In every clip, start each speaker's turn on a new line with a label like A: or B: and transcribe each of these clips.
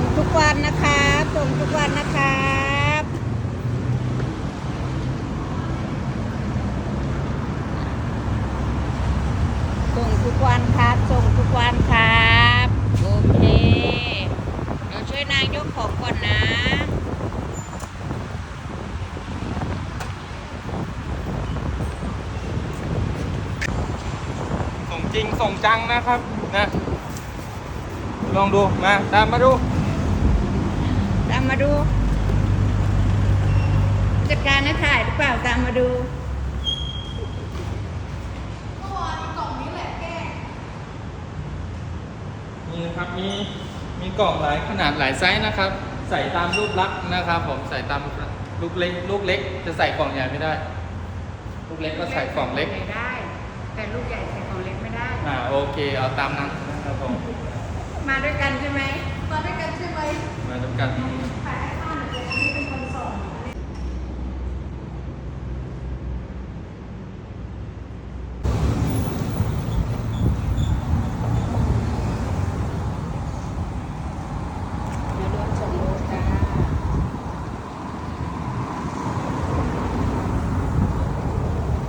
A: งทุกวันนะครับส่งทุกวันนะครับส่งทุกวันครับส่งทุกวันครับ โอเคเดี๋ยวช่วยนางยกของก่อนนะ
B: ส่งจริงส่งจังนะครับนะลองดูมาตามมาดู
A: มมาดู จัดการนะถ่ายหรือเปล่าตามมาดู
B: นี่นะครับมีมีกล่องหลายขนาดหลายไซส์นะครับ ใส่ตามรูปลักษณ์นะครับ ผมใส่ตามลูกเล็กลูกเล็ก จะใส่กล่องใหญ่ไม่ได้ ลูกเล็กก็ใส่กล่องเล็ก
A: ใส่ได้ แต่ลูกใหญ่ใส่ของเล็กไม่ได้อ
B: ่าโอเคเอาตามนั้นนะครับผม
A: มาด้วยกันใช่ไหมมาด้วยกันใช่ไหม
B: มาดูกันถ่ายใ
A: ห้ป้าหน่อยเดี๋ยวอันนี้เป็นคนส่ง เดี๋ยวรวมส่งโลจ้า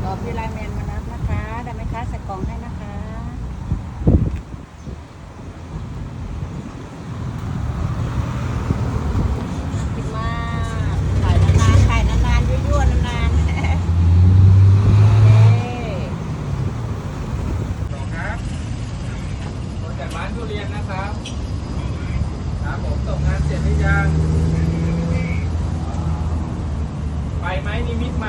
A: รอพี่ไลน์แมนมารับนะคะเดี๋ยวแม่ค้าใส่กล่องให้นะคะ กินมากขายนานๆขายนานๆยั่วๆนานๆเย้
B: สองครับรถจากร้านทุเรียนนะครับ ครับผมส่งงานเสร็จหรือยัง ไปไหมนิมิตไหม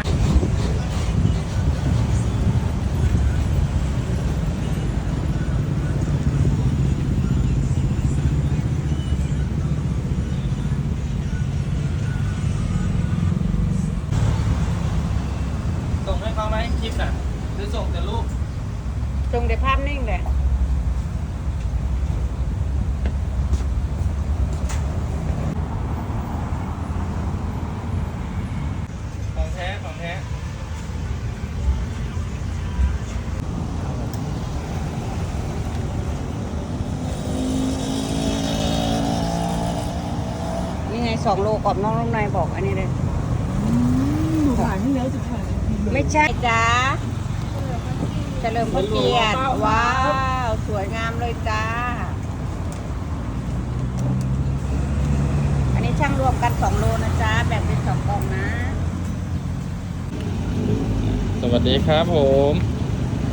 B: ส่งให้เขาไหมค ลิปน่ะหรือส่งแต่รูป
A: ส่งแต่ภาพนิ่งแหละ
B: ของแท้ของแท้
A: นี่ไงสองโลกรอบน้องลูกนายบอกอันนี้เลย
C: หน
A: ูผ่านที
C: ่แล้วจะผ่านอีกทีเลย
A: ไม่ใช่จ้าเฉลิมพระเกียรติว้าว สวยงามเลยจ้า อันนี้ช่างรวมกันสองโลนะจ๊ะแบ่งเป็นสองกล่องนะ
B: สวัสดีครับผม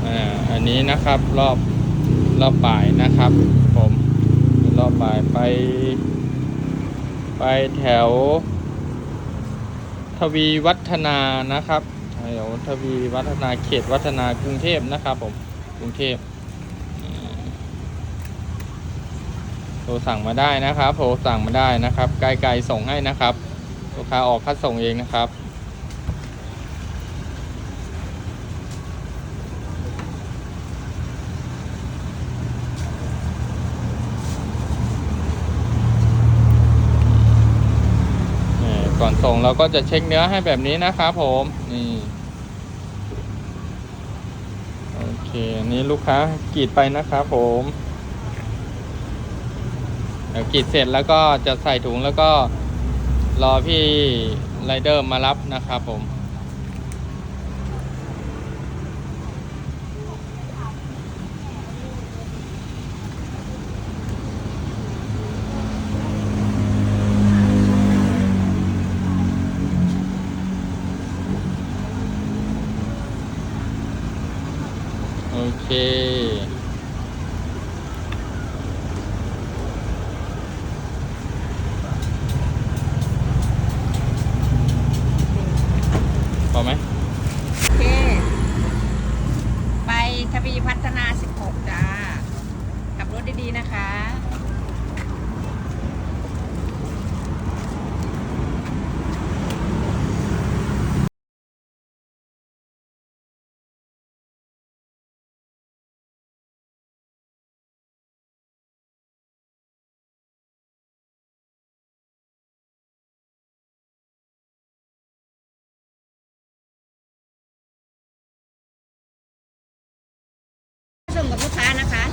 B: อ่าอันนี้นะครับรอบรอบบ่ายนะครับ ผมรอบบ่ายไป ไปแถว ทวีวัฒนานะครับ แถวทวีวัฒนาเขตวัฒนากรุงเทพนะครับผมกรุงเทพโทรสั่งมาได้นะครับโทรสั่งมาได้นะครับไกลๆส่งให้นะครับลูกค้าออกคัดส่งเองนะครับก่อนส่งเราก็จะเช็คเนื้อให้แบบนี้นะครับผมนี่โอ เคอันนี้ลูกค้ากรีดไปนะครับผมเดี๋ยวกรีดเสร็จแล้วก็จะใส่ถุงแล้วก็รอพี่ไรเดอร์มารับนะครับผม เค พอไหม โ
A: อเค ไปทวีพัฒนา 16 จ้า ขับรถดี ๆ นะคะ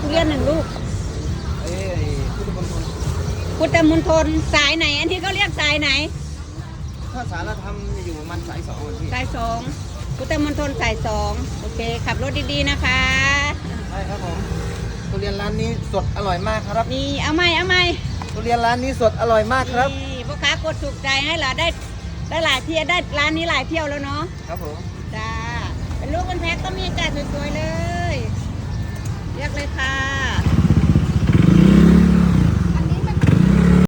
A: ทุเรียนหนึ่งลูก
D: เอ้ยพุทธมณฑล
A: พุทธมณฑลสายไหน อันที่เขาเรียกสายไหน
D: ถ้าสารธรรมอยู่ประมันสายสองวันพี่
A: สายสองพุทธมณฑลสายสองโอเค ขับรถดีๆนะคะ
D: ใช่ครับผมทุเรียนร้านนี้สดอร่อยมากครับ
A: นี่เอาไหมเอาไหม
D: ทุเรียนร้านนี้สดอร่อยมากครับ
A: นี่พ่อค้ากดถูกใจให้เหรอได้ได้หลายเที่ยวได้ร้านนี้หลายเที่ยวแล้วเนาะ
D: ครับผม
A: จ้าเป็นลูกเป็นแพ็คก็มีจ้าสวยๆเลย เรียกเลยค่ะ